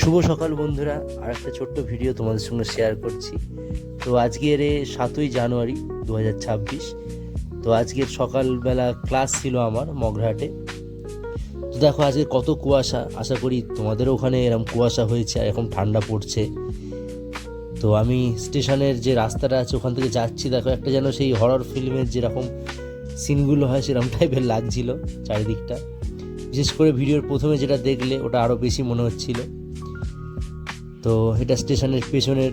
শুভ সকাল বন্ধুরা আর একটা ছোট্ট ভিডিও তোমাদের সঙ্গে শেয়ার করছি। তো আজকের সাতই জানুয়ারি দু হাজার ছাব্বিশ, তো আজকের সকালবেলা ক্লাস ছিল আমার মগরাহাটে। তো দেখো আজকে কত কুয়াশা, আশা করি তোমাদের ওখানে এরকম কুয়াশা হয়েছে আর এখন ঠান্ডা পড়ছে। তো আমি স্টেশনের যে রাস্তাটা আছে ওখান থেকে যাচ্ছি, দেখো একটা যেন সেই হরর ফিল্মের যেরকম সিনগুলো হয় সেরকম টাইপের লাগছিল চারিদিকটা। বিশেষ করে ভিডিওর প্রথমে যেটা দেখলে ওটা আরও বেশি মনে হচ্ছিল। তো এটা স্টেশনের পেছনের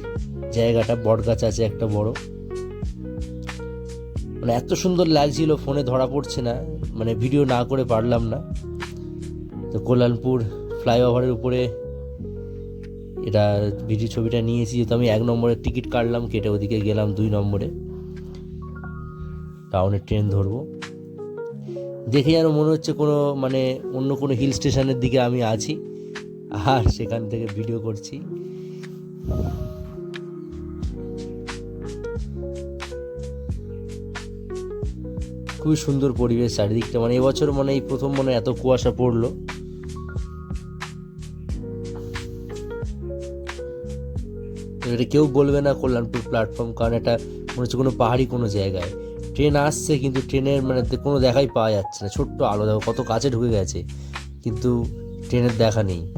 জায়গাটা বটগাছ আছে, একটা বড়। মানে এত সুন্দর লাগছিল, ফোনে ধরা পড়ছে না মানে ভিডিও না করে পারলাম না। তো কল্যাণপুর ফ্লাইওভারের উপরে এটা ভিডিও ছবিটা নিয়েছি, যেহেতু আমি এক নম্বরের টিকিট কাটলাম, কেটে ওদিকে গেলাম দুই নম্বরে। টাউনের ট্রেন ধরবো। দেখে যেন মনে হচ্ছে কোনো মানে অন্য কোনো হিল স্টেশনের দিকে আমি আছি। আর সেখান থেকে ভিডিও করছি। খুবই সুন্দর পরিবেশ চারিদিকটা। মানে এবছর মানে এই প্রথম মানে এত কুয়াশা পড়ল। এটা কেউ বলবে না কল্যাণপুর প্ল্যাটফর্ম কারণ এটা মনে হচ্ছে কোনো পাহাড়ি কোনো জায়গায়। ট্রেন আসছে, কিন্তু ট্রেনের মানে কোনো দেখাই পাওয়া যাচ্ছে না। ছোট্ট আলো, দেখো কত কাছে ঢুকে গেছে। কিন্তু ট্রেনের দেখা নেই।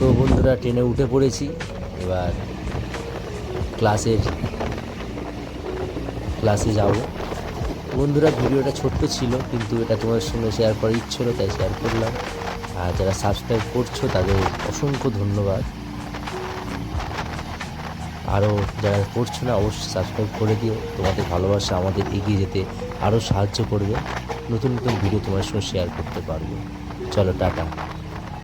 তো বন্ধুরা, ট্রেনে উঠে পড়েছি। এবার ক্লাসের, ক্লাসে যাব। বন্ধুরা, ভিডিওটা ছোট্ট ছিল, কিন্তু এটা তোমাদের সঙ্গে শেয়ার করার ইচ্ছে তাই শেয়ার করলাম। আর যারা সাবস্ক্রাইব করছ, তাদের অসংখ্য ধন্যবাদ। আরও যারা করছ না, অবশ্যই সাবস্ক্রাইব করে দিও। তোমাদের ভালোবাসা আমাদের এগিয়ে যেতে আরও সাহায্য করবে। নতুন নতুন ভিডিও তোমার সঙ্গে শেয়ার করতে পারব। চলো, টাটা।